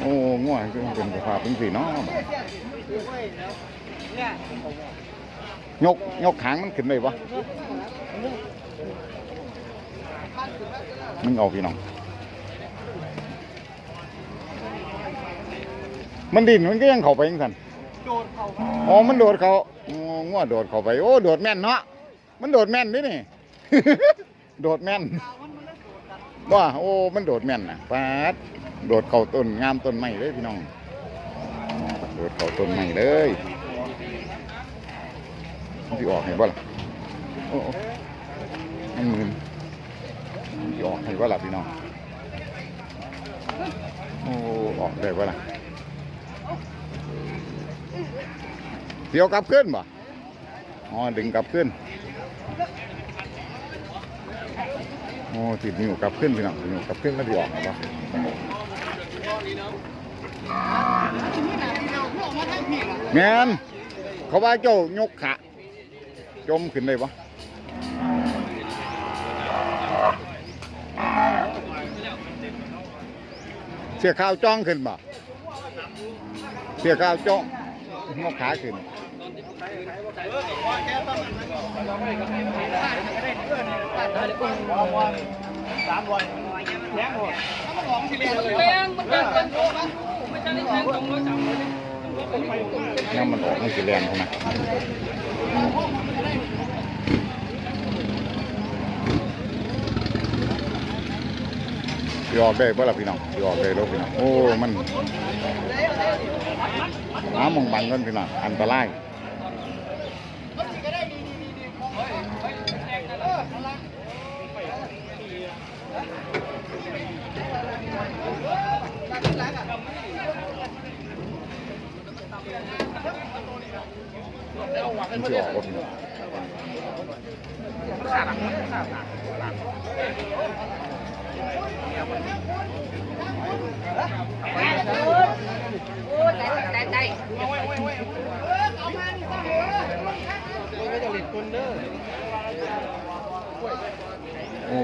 โอ้ง่วงคือเป็นสภาพเป็นสีเนาะยกยกหางมันขึ้นได้ปะมึงเอาพี่น้อง มันดินมันก็ยังเข้าไปยังสันอ๋อ มันโดดเขาอ๋อง่วงโดดเข้าไป โอ้ โดดแม่นเนาะ มันโดดแม่นด้วยนี่ โดดแม่นว่าโอ้ มันโดดแม่นนะปาด โดดเข้าต้นงามต้นไม้เลยพี่น้อง โดดเข้าต้นไม้เลยมันสิออกให้บ่ล่ะโอ้โอ้มันมืนมันสิออกให้บ่ล่ะพี่น้อง โอ้ออกได้บ่ล่ะเดี๋ยวกลับขึ้นบ่อ๋อดึงกลับขึ้นโอ้ติดนิ้วกลับขึ้นพี่น้องนิ้วกลับขึ้นแล้วดีออกนะ แมนเขาว่าเจ้ายกขาจมขึ้นได้ปะเสียข้าวจ้องขึ้นบ่เสียข้าวจ้องยกขาขึ้นแรงมันเป็นเป็นโตมันไม่ใช่แรงตรงร้ามเลย น้ำมันออกมันสีแรงใช่ไหมสิออกได้บ่ล่ะพี่น้องยออกได้รถพี่น้อง โอ้ มันน้ำมองบังกันพี่น้อง อันตราย มันสิออกรถพี่น้องโอ้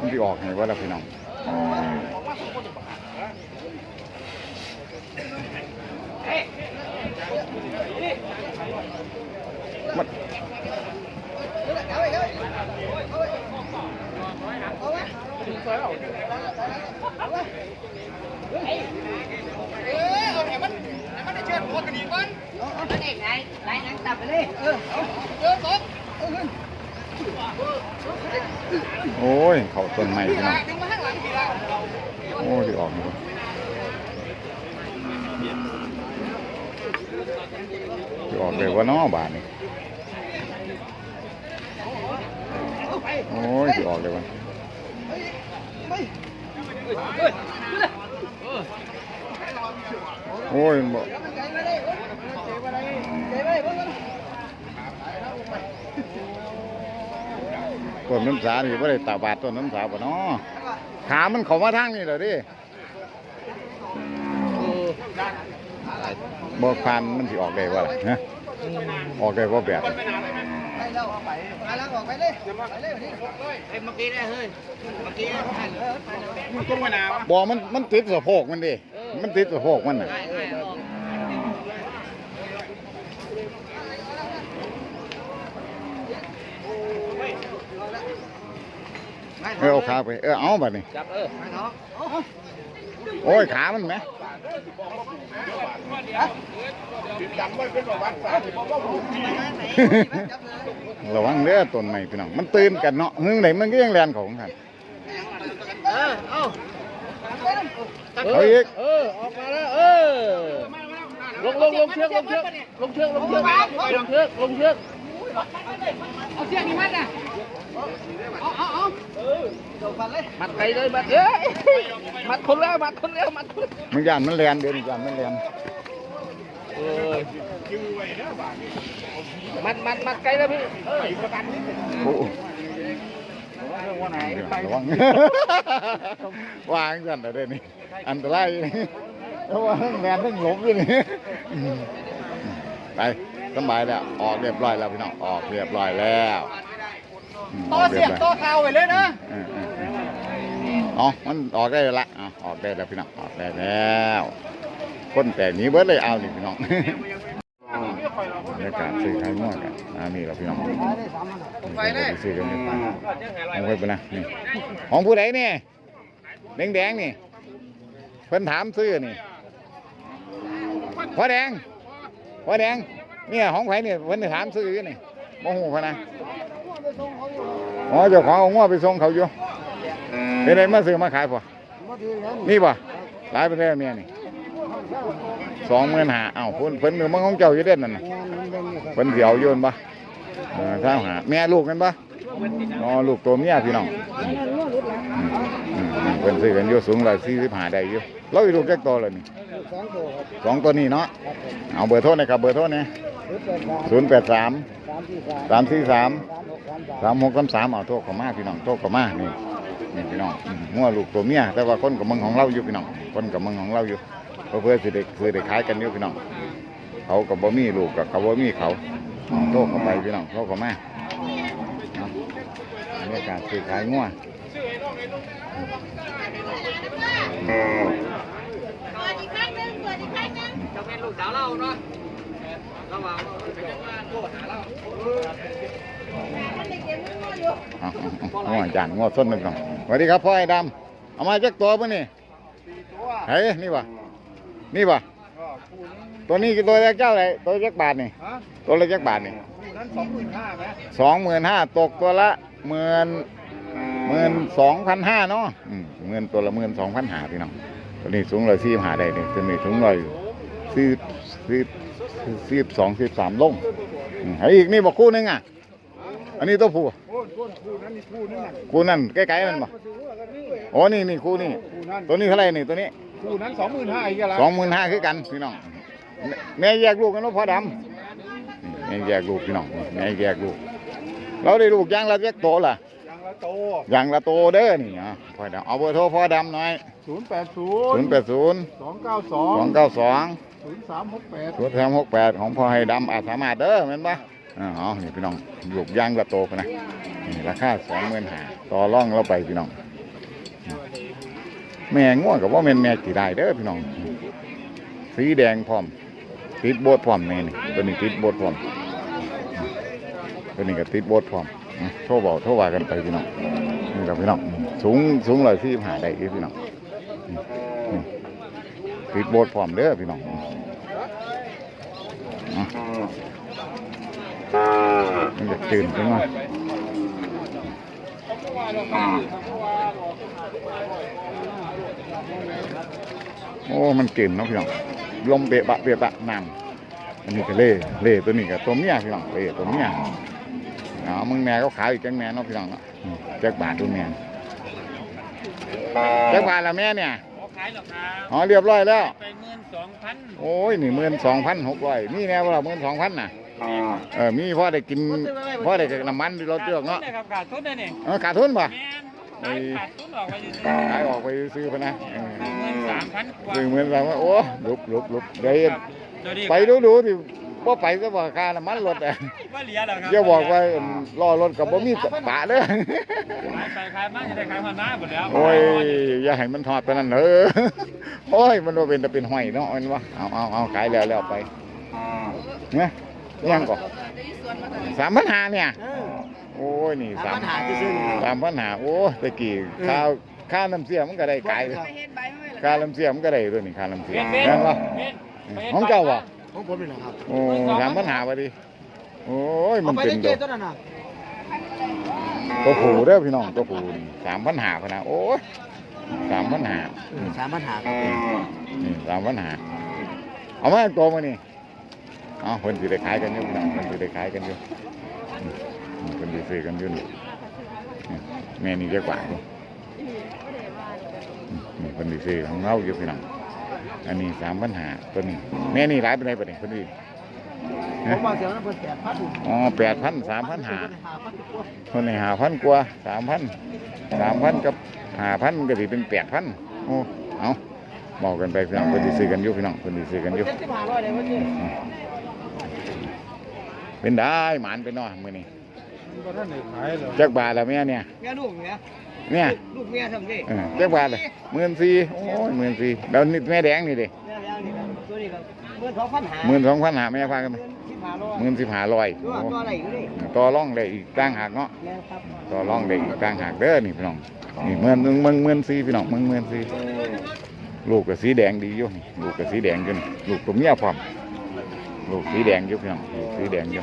มันสิออกไงวะล่ะพี่น้อง โอ้ย เขาต้นไม้พี่น้องโอ้สิออกไงวะสิออกเลยว่าน้อบาทนี่โอ้ยสิออกเลยวะ โอ้ยบอกต้นน้ำสานี่ว่ได้ตาบาดต้นน้ำสาป่ะเนาะขามันเข้ามาทางนี่เหรอดิ บอกพันมันสิออกได้ว่าล่ะฮะออกได้ว่าแบบนี้เมื่อกี้ได้เฮ้ยเมื่อกี้ได้ผ่านเลยบอกมันมันติดสะโพกมันดิมันติดสะโพกมันน่ะ ได้ได้ออก เออเอาขาไป เออเอาบัดนี้ จับเออโอ้ยขามันไหมระวังเด้อต้นไม้พี่น้อง มันตื่นกันเนาะหึงไหนมันก็ยังแลนเขาของท่านเออเอาเอาอีกเออออกมาแล้วเออลงลงลงเชือกลงเชือกลงเชือกลงเชือกลงเชือกลงเชือกเอาเชือกนี่มัดอะ มัดไกลเลยมัดเอ้ยมัดคนแล้วมัดคนแล้วมัดคนมันยานมันแลนเดี๋ยวนี้ยานมันแลนเออมัดมัดมัดไกลแล้วพี่โอ้ระวังวางกันแต่เดี๋ยวนี้อันตรายเพราะว่าแลนทั้งหลบอยู่นี่ไปสบายแล้วออกเรียบร้อยแล้วพี่น้องออกเรียบร้อยแล้ว ต่อเสียบต่อเท้าไปเลยนะเออเออเอออ๋อมันออกได้แล้วละอ๋อออกได้แล้วพี่น้องออกได้แล้วคนแต่หนี้เบิดเลยเอาดิพี่น้องบรรยากาศซื้อขายง่วงกันอ่านี่เราพี่น้องไปได้ซื้อกันเนี่ยเอาไปไปนะนี่ของผู้ใดเนี่ยแดงแดงๆนี่เพิ่นถามซื้อนี่พ่อแดงพ่อแดงเนี่ยของไผเนี่ยเพิ่นถามซื้ออยู่นี่โมโหพะ นะอ๋อเจ้าของเอาง้อไปส่งเขาอยู่เป็นไรมาซื้อมาขายป่ะนี่ป่ะหลายประเทศเมียนี่สองหมื่นหาเอ้าเพิ่นเพิ่นมือมันของเจ้าอยู่เด่นนั่นน่ะเพิ่นสิเอาโยนปะเออถ้าหาแม่ลูกกันปะอ๋อลูกตัวเมียพี่น้องอืมอืมอืมเพิ่นซื้อกันอยู่สูงร้อยสี่สิบห้าได้อยู่เราอีลูกแจ็คโตเลยนี่สองตัวนี้เนาะเอาเบอร์โทรหนะครับเบอร์โทรเนี่ยศูนย์แปดสามสามสี่สามสามหก สามหกกับสามเอาโทรเข้ามาพี่น้องโทรเข้ามานี่นี่พี่น้องมงัวลูกตัวเมียแต่ว่าคนกับมืองของเราอยู่พี่น้องคนกับมืองของเราอยู่เพื่อสิเด็กคือเด็กขายกันอยู่พี่น้องเขากับบ่มีลูกกับกับบ่มีเขาโทษเข้าไปพี่น้องโทษเข้ามาเอาบรรยากาศซื้อขายงัวเปิดอีกครั้งหนึงเปิดอีกครั้งหนึงจะเป็นลูกสาวเราเนาะระหว่างเป็นยังไงโทษหาเรา งินพ่ออยู่เอาเอาเอางัวจานงัวส้นหนึ่งก่อนสวัสดีครับพ่อไอ้ดำเอามาจักตัวป่ะนี่เฮ้ยนี่วะนี่วะตัวนี้คือตัวเล็กเจ้าไหนตัวเล็กบาทนี่ฮะตัวเล็กจักบาทนี่คู่นั้นสองหมื่นห้าไหมสองหมื่นห้าตกตัวละหมื่นหมื่นสองพันห้าเนาะอืมหมื่นตัวละหมื่นสองพันห้าพี่น้องตัวนี้สูงร้อยสี่หาได้นี่ตัวนี้สูงร้อยสี่สี่สี่สองสี่สามลงอืมไอ้อีกนี่บอกคู่หนึงอะ อันนี้ตัวผู้โอ้ย คู่คู่นั้นนี่คู่นั้นน่นั่นใกล้ๆมันบ่มาซื้อว่ากันนี่โอ้นี่นี่คู่นี่ ตัวนี้เท่าไหรนี่ตัวนี้คู่นั้นสองหมื่นห้าอีกแล้วสองหมื่นห้าคือกันพี่น้องแม่แยกลูกกันว่าพอดำแม่แยกลูกพี่น้องแม่แยกลูก เราได้ลูกยังละแยกโตล่ะยังละโตยังละโตเด้อนี่อะพอดำเอาเบอร์โทรพ่อดำหน่อยศูนย์แปดศูนย์ศูนย์แปดศูนย์สองเก้าสองสองเก้าสองศูนย์สามหกแปดศูนย์สามหกแปดของพ่อให้ดำอาสามารถเด้อแม่นปะ อ๋อนี่พี่น้องลูกยางละโตพะนะนี่ราคาสองหมื่นห้าต่อร่องเราไปพี่น้อง แม่ง่วงกับว่าแม่นแม่กี่ได้เด้อพี่น้อง สีแดงพร้อมติดโบดพร้อมแม่นี่ตัวนี้ติดโบดพร้อมตัวนี้ก็ติดโบดพร้อมโทรบอกโทรว่ากันไปพี่น้องนี่กับพี่น้องสูงสูงเลยที่หาได้พี่น้องติดโบดพร้อมเด้อพี่น้องอืมอะ มันจะตื่นขึ้นมาโอ้ มันกลิ่นเนาะพี่น้อง ลมเบะบะเบะบะน้ำอันนี้ก็เล่เล่ตัวนี้ก็ตัวเมียพี่น้องเล่ตัวเมียเอามึงแม่ก็ขายอีกจังแม่เนาะพี่น้องเนาะอืมจักบาทตัวแม่จักบาทละแม่เนี่ยขอขายหรอครับอ๋อเรียบร้อยแล้วไปเงินสองพันโอ้ยนี่หมื่นสองพันหกร้อยมีแน่ว่าหมื่นสองพันน่ะ เออมีพ่อได้กินพ่อได้กับน้ำมันที่รถเจือกเนาะครับขาดทุนเลยนี่เออขาดทุนป่ะแม่นขายขาดทุนออกไปอยู่ขายออกไปซื้อพะนะเออเงินสามพันกว่าซื้อหมื่นสามพันโอ้ลุบลุบลุบเดี๋ยวเดี๋ยวนี้ไปดูดูที่ว่าไปก็บอกค่าน้ำมันรถอะว่าเหลียแล้วครัอย่าบอกว่าล่อรถกับบ่มีปะเด้อขายไปขายมาจะได้ขายพันหน้าหมดแล้ว โอ้ย อย่าให้มันทอดไปนั่นเด้อโอ้ย มันว่าเป็นแต่เป็นห้อยเนาะอันว่าเอาเอาเอาขายแล้วแล้วไปเนี่ย ยังก่อนสามพันหาเนี่ย โอ้ยนี่สามพันหาสามพันหาโอ้ยตะกี้ข้าวข้าวน้ำเสียมันก็ได้ไก่เลยไปเห็นใบไม่เลยข้าวน้ำเสียมันก็ได้ด้วยนี่ข้าวน้ำเสียเบ็ดเบ็ดนั่นวะเบ็ดเบ็ดของเจ้าวะของผมนี่แหละครับโอ้สามพันหาพอดีโอ้ยมันไปเป็นได้ดเจ๊อก ตัวนั้นน่ะตัวผูเด้อพี่น้องตัวผูสามพันหาพะนะโอ้ยสามพันหาสามพันหาครับนี่สามพันหาเอามาตัวมานี่ เอาคนสิได้ขายกันอยู่พี่น้องคนสิได้ขายกันอยู่อืมอืมคนสิซื้อกันอยู่นี่นี่แม่นี่เยอะกว่าอยู่อืมนี่คนสิซื้อของเราอยู่พี่น้องอันนี้สามพันหาตัวนี้แม่นี่หลายเป็นไรปะเนี่ยคนนี้ผมว่าเสียงนั้นเพิ่นแปดพันอ๋อแปดพันสามพันหาหาพันกว่าคนนี้หาพันกว่าสามพันสามพันกับหาพันก็สิเป็นแปดพันโอ้เอาบอกกันไปพี่น้องคนที่ซื้อกันอยู่พี่น้องคนที่ซื้อกันอยู่ เจ็ดสิบห้าร้อยเลยวันนี้เป็นได้หมานไปหน่อยมือนี้ก็ท่านไหนขายเหรอจักบาทแล้วแม่เนี่ยแม่ลูกเนี่ยเนี่ยลูกเมียทำดิเออเจ็บบาทเลยหมื่นสี่โอ้ยหมื่นสี่แล้วนี่แม่แดงนี่ดิแม่แล้วนี่ครับตัวนี้ครับเมื่อสองพันหาหมื่นสองพันหาแม่พากันไหมสิบห้าร้อยหมื่นสิบหาลอยตัวตัวอะไรอยู่นี่ต่อร่องได้อีกตั้งหากเนาะแม่ครับต่อร่องได้อีกตั้งหากเด้อนี่พี่น้องนี่หมื่นหนึ่งหมื่นหมื่นสี่พี่น้องหมื่นหมื่นสี่ลูกกับสีแดงดีอยู่นี่ลูกกับสีแดงอยู่นี่ลูกตัวเมียพร้อม ลูกสีแดงอยู่พี่น้องลูกสีแดงอยู่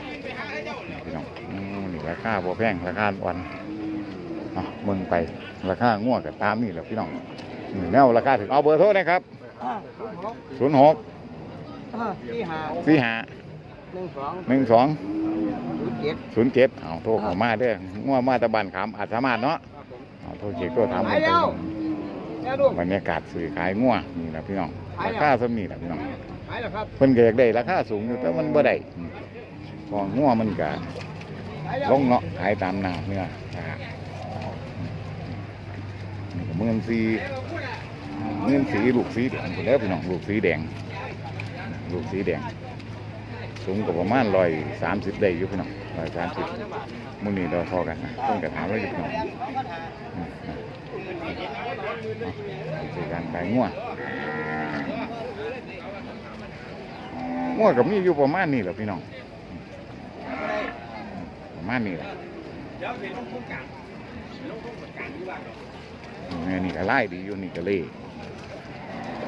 นี่พี่น้องอืมนี่ราคาพอแพงราคาอ่อนเอาเมืองไปราคาง่วกับตามนี่แหละพี่น้องนี่แนวราคาถึงเอาเบอร์โทรนะครับอ่าศูนย์หกอ่าที่หาสี่ห้าหนึ่งสองหนึ่งสองศูนย์เจ็ดศูนย์เจ็ดเอาโทรเข้ามาเด้อง่วมาตะบันขามอาจสามารถเนาะเอาโทรเช็คตัวถามไปเบิ่งแล้วแม่ลูกบรรยากาศสื่อขายง่วนี่แหละพี่น้องไปราแล้วคาสำนี่แหละพี่น้อง ไปแล้วครับเพิ่นก็อยากได้ราคาสูงอยู่แต่มันบ่ได้อืมเพอง่วมันก็ไปแล้วลงเนาะขายตามหน้าเนื้ออ่านี่ก็หมื่นสีหมื่นสีลูกสีแดงพุ่นแหล้วพี่น้องลูกสีแดง ลูกสีแดง สูงกว่าประมาณร้อยสามสิบได้อยู่พี่น้องร้อยสามสิบมื้อนี้เราพอกันนะเพิ่นก็ถามว่าอยู่พี่น้องอืมนะเอาสิการขายงัว งัวกับมีอยู่ประมาณนี้แหละพี่น้องประมาณนี้แหละแม่นี่ก็ไล่ดีอยู่นี่ก็เล่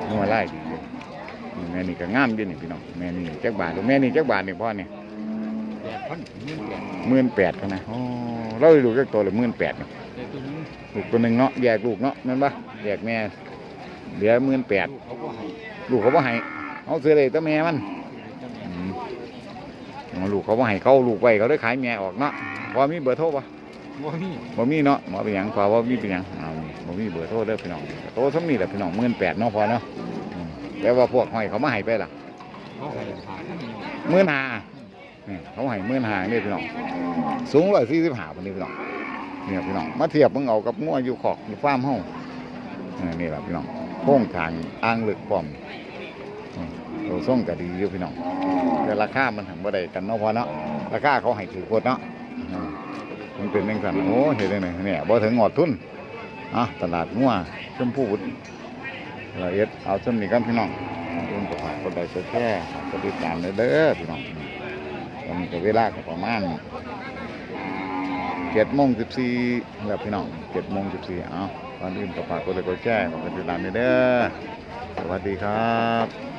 งัวไล่ดีอยู่แม่นี่ก็งามอยู่นี่พี่น้องแม่นี่จักบาทดูแม่นี่จักบาทนี่พ่อเนี่ยหมื่นแปดกันนะโอ้เราได้ลูกจักตัวเลยหมื่นแปดลูกตัวหนึ่งเนาะแยกลูกเนาะนั่นปะแยกแม่เหลือหมื่นแปดลูกเขาก็ให้เขาบ่ให้เอาเสือเลยตัวแม่มัน ลูกเขาบ่ให้เขาลูกไว้เขาได้ขายแม่ออกเนาะพอมีเบอร์โทรปะบ่มีบ่มีเนาะหมอเป็นหยังพอว่ามีเป็นหยังเอานี่บ่มีเบอร์โทรเด้อพี่น้องโตซ้ำนี่แหละพี่น้องหมื่นแปดเนาะพอเนาะอืมแล้วว่าพวกห้อยเขามาให้ไปล่ะเขาให้ผ่านหมื่นห้านี่เขาให้หมื่นห้านี่พี่น้องสูงร้อยสี่สิบห้าคนนี้พี่น้องเนี่ยพี่น้องมาเทียบมึงเอากับงัวอยู่ขอกอยู่ฟาร์มเฮาเออนี่แหละพี่น้องโค้งทางอ่างลึกพร้อมอืม ตัวส่งก็ดีอยู่พี่น้องแต่ราคามันถึงบ่ได้กันเนาะพอเนาะราคาเขาให้ถือโคตรเนาะอืมมันเป็นจังซั่นโอ้เห็นได้ไหมเนี่ยบ่ถึงงอดทุนอะตลาดงัวชมพูบุตรละเอียดเอาชมนี่กันพี่น้องขอบคุณฝากกดไลค์กดแชร์กดติดตามเด้อพี่น้องตอนนี้ก็เวลาก็ประมาณเจ็ดโมงสิบสี่แล้วพี่น้องเจ็ดโมงสิบสี่เอาตอนนี้ก็ฝากกดไลค์กดแชร์กดติดตามเด้อสวัสดีครับ